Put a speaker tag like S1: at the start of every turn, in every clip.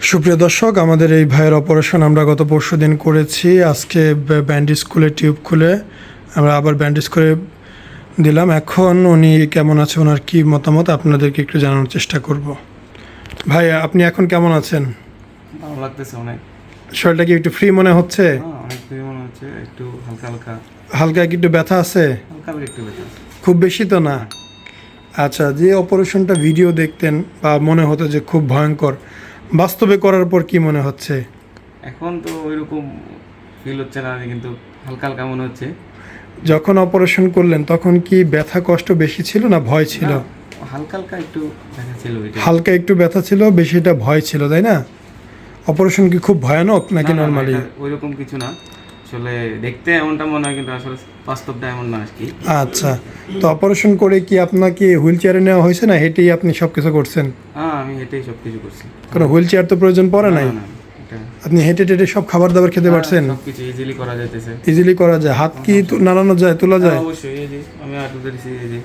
S1: সুপ্রিয় দর্শক আমাদের এই ভাইয়ের অপারেশন আমরা গত পরশু দিন করেছি। আজকে ব্য- ব্যান্ডেজ খুলে টিউব খুলে আমরা আবার ব্যান্ডেজ করে দিলাম। এখন উনি কেমন আছে ওনার কি মতামত আপনাদেরকে একটু জানানোর চেষ্টা করব। ভাই আপনি এখন কেমন আছেন?
S2: ভালো লাগতেছে অনেক।
S1: শরীরটা কি একটু ফ্রি মনে হচ্ছে?
S2: হ্যাঁ অনেক ফ্রি মনে হচ্ছে একটু হালকা হালকা।
S1: হালকা কি একটু ব্যথা আছে?
S2: হালকা একটু
S1: খুব বেশি তো না? আচ্ছা যে অপারেশনটা ভিডিও দেখতেন বা মনে হতো যে খুব ভয়ঙ্কর বাস্তবে করার পর কি মনে হচ্ছে?
S2: এখন তো ওইরকম ফিল হচ্ছে না কিন্তু হালকা হালকা মনে হচ্ছে।
S1: যখন অপারেশন করলেন তখন কি ব্যথা কষ্ট বেশি ছিল না ভয় ছিল?
S2: হালকা হালকা একটু ব্যথা ছিল
S1: হালকা একটু ব্যথা ছিল বেশিটা ভয় ছিল তাই না? অপারেশন কি খুব ভয়ানক নাকি নর্মালি
S2: ওইরকম কিছু না। আসলে দেখতে এমনটা মনে হয় কিন্তু আসলে বাস্তবটা এমন না আর কি।
S1: আচ্ছা তো অপারেশন করে কি আপনাকে হুইল চেয়ারে নেওয়া হয়েছে না হেঁটেই আপনি সব কিছু করছেন?
S2: হ্যাঁ আমি সব কিছু করছি।
S1: কোনো হুইল চেয়ার তো প্রয়োজন পড়ে নাই? আপনি হেঁটে টেটে সব খাবার দাবার খেতে পারছেন?
S2: সব কিছু ইজিলি করা যাইতেছে।
S1: ইজিলি করা যায়। হাত কি নাড়ানো যায় তোলা যায়?
S2: হ্যাঁ, অবশ্যই এই যে আমি এই যে।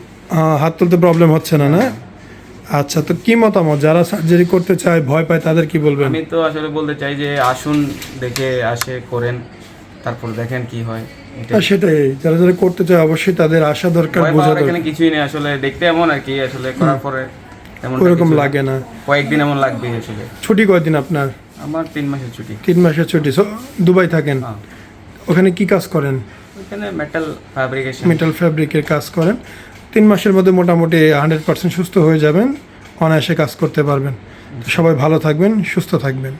S1: হাত তুলতে প্রবলেম হচ্ছে না না? আচ্ছা তো কি মতামত? যারা সার্জারি করতে চায় ভয় পায় তাদের কি বলবেন?
S2: আমি তো আসলে বলতে চাই যে আসুন দেখে আসে করেন। তারপর দেখেন কি হয়।
S1: সেটাই যারা যারা করতে চায় অবশ্যই তাদের আশা দরকার বোঝা
S2: এখানে কিছুই নেই আসলে দেখতে এমন আর কি আসলে করার পরে
S1: ওরকম লাগে না।
S2: কয়েকদিন এমন লাগবে আসলে।
S1: ছুটি কয়দিন আপনার?
S2: আমার তিন মাসের ছুটি।
S1: তিন মাসের ছুটি। দুবাই থাকেন?
S2: হ্যাঁ।
S1: ওখানে কি কাজ করেন?
S2: ওইখানে মেটাল ফ্যাব্রিকেশন
S1: মেটাল ফ্যাব্রিকের কাজ করেন। তিন মাসের মধ্যে মোটামুটি হান্ড্রেড পার্সেন্ট সুস্থ হয়ে যাবেন অনায়াসে কাজ করতে পারবেন। সবাই ভালো থাকবেন সুস্থ থাকবেন।